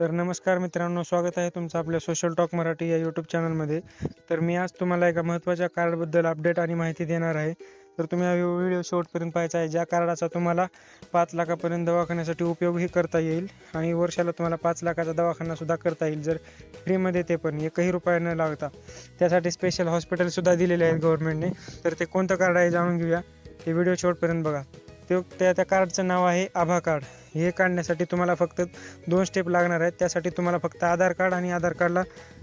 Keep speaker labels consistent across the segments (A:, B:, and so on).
A: तर नमस्कार मित्रांनो स्वागत आहे तुमचं आपल्या सोशल टॉक मराठी या यूट्यूब चॅनलमध्ये तर मी आज तुम्हाला एका महत्त्वाच्या कार्डबद्दल अपडेट आणि माहिती देणार आहे. तर तुम्ही हा व्हिडिओ शेवटपर्यंत पाहायचा आहे ज्या कार्डाचा तुम्हाला पाच लाखापर्यंत दवाखान्यासाठी उपयोगही करता येईल आणि वर्षाला तुम्हाला पाच लाखाचा दवाखानासुद्धा करता येईल जर फ्रीमध्ये ते पण एकही रुपया न लागता. त्यासाठी स्पेशल हॉस्पिटलसुद्धा दिलेले आहेत गव्हर्नमेंटने तर ते कोणतं कार्ड आहे जाणून घेऊया. हे व्हिडिओ शेवटपर्यंत बघा. तो त्या त्या कार्डचं नाव आहे आभा कार्ड हे काढण्यासाठी तुम्हाला फक्त दोन स्टेप लागणार आहेत. त्यासाठी तुम्हाला फक्त आधार कार्ड आणि आधार कार्डला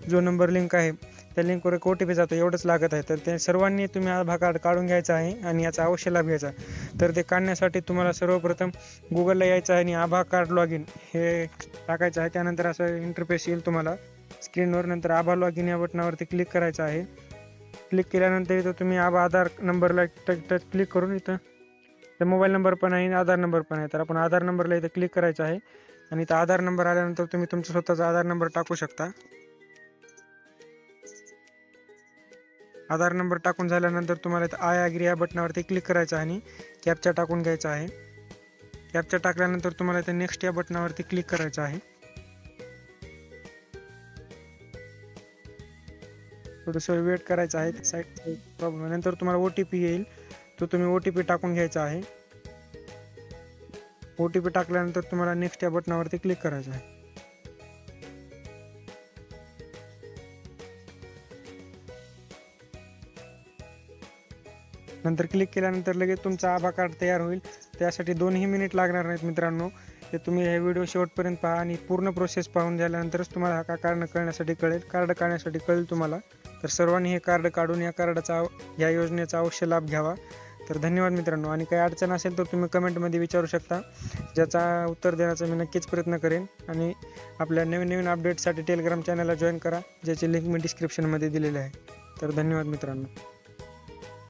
A: जो नंबर लिंक आहे त्या लिंकवर एक ओ टी पी जातो. एवढंच लागत आहे. तर ते सर्वांनी तुम्ही आभा कार्ड काढून घ्यायचं आहे आणि याचा अवश्य लाभ घ्यायचा तर ते काढण्यासाठी तुम्हाला सर्वप्रथम गुगलला यायचं आहे आणि आभा कार्ड लॉग इन हे टाकायचं आहे. त्यानंतर असं इंटरफेस येईल तुम्हाला. स्क्रीनवर नंतर आभा लॉग इन या बटनावरती क्लिक करायचं आहे. क्लिक केल्यानंतर इथं तुम्ही आभा आधार नंबरला टच टच क्लिक करून इथं तर मोबाईल नंबर पण आहे आणि आधार नंबर पण आहे. तर आपण आधार नंबरला इथं क्लिक करायचं आहे. आणि इथं आधार नंबर आल्यानंतर तुम्ही तुमचा स्वतःचा आधार नंबर टाकू शकता. आधार नंबर टाकून झाल्यानंतर तुम्हाला इथं आय अग्री या बटनावरती क्लिक करायचं आहे आणि कॅपचा टाकून घ्यायचा आहे. कॅपचा टाकल्यानंतर तुम्हाला इथं नेक्स्ट या बटनावरती क्लिक करायचं आहे. थोडंसं वेट करायचं आहे. साईड प्रॉब्लेम नंतर तुम्हाला ओ टी पी येईल. तो तुम्ही ओ टी पी टाकून घ्यायचा आहे. ओ टी पी टाकल्यानंतर तुम्हाला नेक्स्ट या बटनावरती क्लिक करायचं आहे. नंतर क्लिक केल्यानंतर लगेच तुमचा आभा कार्ड तयार होईल. त्यासाठी दोनही मिनिट लागणार नाहीत मित्रांनो. ते तुम्ही हे व्हिडिओ शेवटपर्यंत पहा आणि पूर्ण प्रोसेस पाहून झाल्यानंतरच तुम्हाला हा कार्ड कळण्यासाठी कळेल. कार्ड काढण्यासाठी कळेल तुम्हाला. तर सर्वांनी हे कार्ड काढून या कार्डाचा या योजनेचा अवश्य लाभ घ्यावा. तर धन्यवाद मित्रांनो. आणि काही अडचण असेल तर तुम्ही कमेंटमध्ये विचारू शकता. ज्याचा उत्तर देण्याचा मी नक्कीच प्रयत्न करेन. आणि आपल्या नवीन नवीन अपडेटसाठी टेलिग्राम चॅनलला जॉईन करा ज्याची लिंक मी डिस्क्रिप्शनमध्ये दिलेली आहे. तर धन्यवाद मित्रांनो.